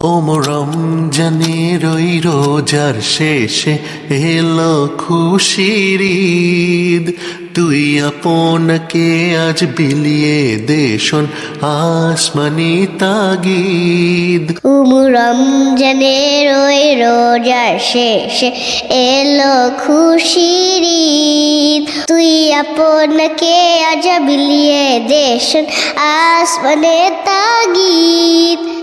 ওমরম জানের ওই রোজার শেষে এলো খুশির ঈদ। তুই আপনাকে আজ বিলিয়ে দেশন আসমানি তাগিদ। রমজানের ওই রোজার শেষে এলো খুশির তুই আপনাকে আজ বিলিয়ে দেশন আসমানে তাগিদ।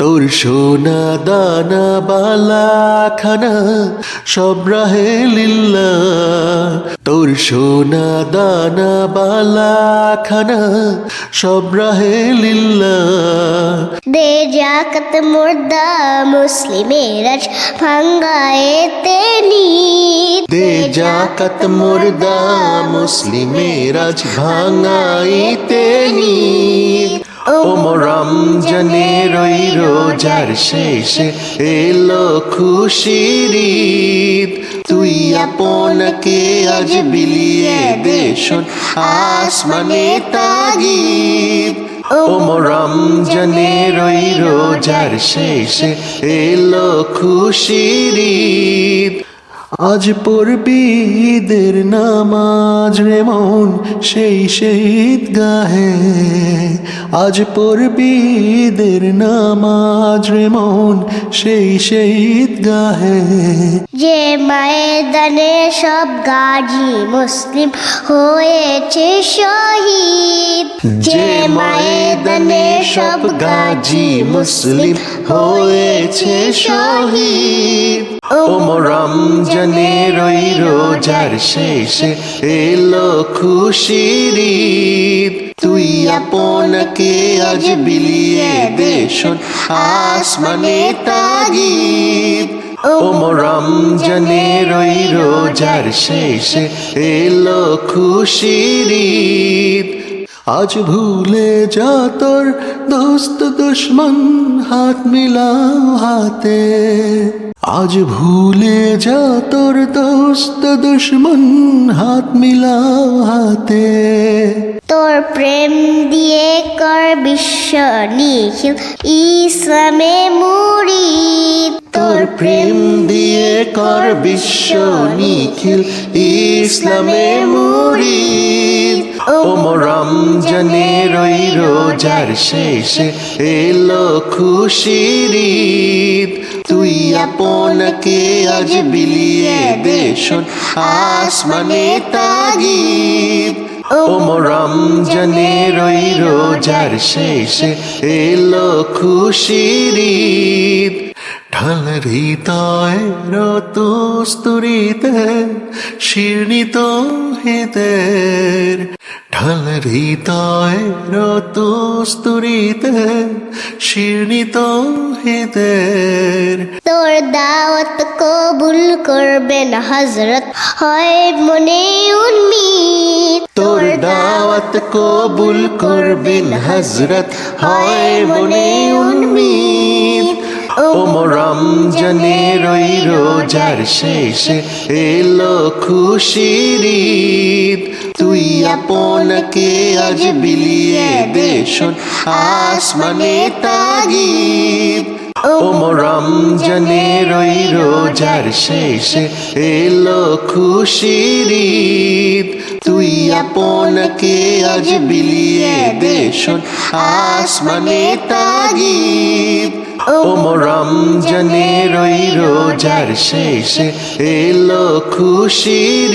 তোর সোনা দানা বালা খানা সব রাহে লিল্লা। তোর সোনা দানা বালা খানা সব রাহে লিল্লা। দে জাকাত মুর্দা মুসলিমের আজ ভাঙ্গায়ে তেনিদ দে জাকাত মুর্দা মুসলিমের আজ ভাঙাইতে নিদ ওমরম জানের ওই রোজার শেষে এলো খুশির ঈদ। তুই আপনাকে আজ বিলিয়ে দেশন আসমানে তাগিদ। ওমরম জানের ওই রোজার শেষে এলো খুশির ঈদ। আজ পড়বি ঈদের নামাজ রে মন সেই শহীদ গাহে আজ পড়বি ঈদের নামাজ রে মন সেই শহীদ গাহে যে ময়দানে সব গাজী মুসলিম হয়েছে শহীদ। যে ময়দানে সব গাজী মুসলিম হয়েছে শহীদ। ওমরম জানের ওই রোজার শেষে, এলো খুশির তুই আপনাকে আজ বিলিয়ে দেশন আসমানে তাগিদ। ওমরম জানের ওই রোজার শেষে, এলো খুশির আজ ভুলে যা তোর দোস্ত দুশ্মন, হাত মিলাও হাতে। আজ ভুলে যা তোর দোস্ত দুশ্মন হাত মিলাও হাতে। তোর প্রেম দিয়ে কর বিশ্ব নিখিল ইসলামে মুরিদ তোর প্রেম দিয়ে কর বিশ্ব নিখিল ইসলামে মুরিদ ওমরম জানের ওই রোজার শেষে এলো খুশির ঈদ। তুই আপনাকে আজ বিলিয়ে দেশন আসমানে তাগিদ। ওমরম জানের ওই রোজার শেষে এলো খুশির ঈদ। ঢাল হৃদয় রতুস্তুরিতে, শীর্ণিত হিতের ঢাল হৃদয় শীর্ণিত হিতের তোর দাওয়াত কবুল করবেন হজরত হয় মনে উন্মিত। তোর দাওয়াত কবুল করবেন হজরত হয় মনে উন্মিদ ওমরম জানের ওই রোজার শেষে এলো খুশির ঈদ। তুই আপনাকে আজ বিলিয়ে দেশন আসমানে তাগিদ। ওমরম জানের ওই রোজার শেষে এলো খুশির তুই আপনাকে আজ বিলিয়ে দেশন আসমানে তাগিদ। ওমরম জানের ওই রোজার শেষে এলো খুশির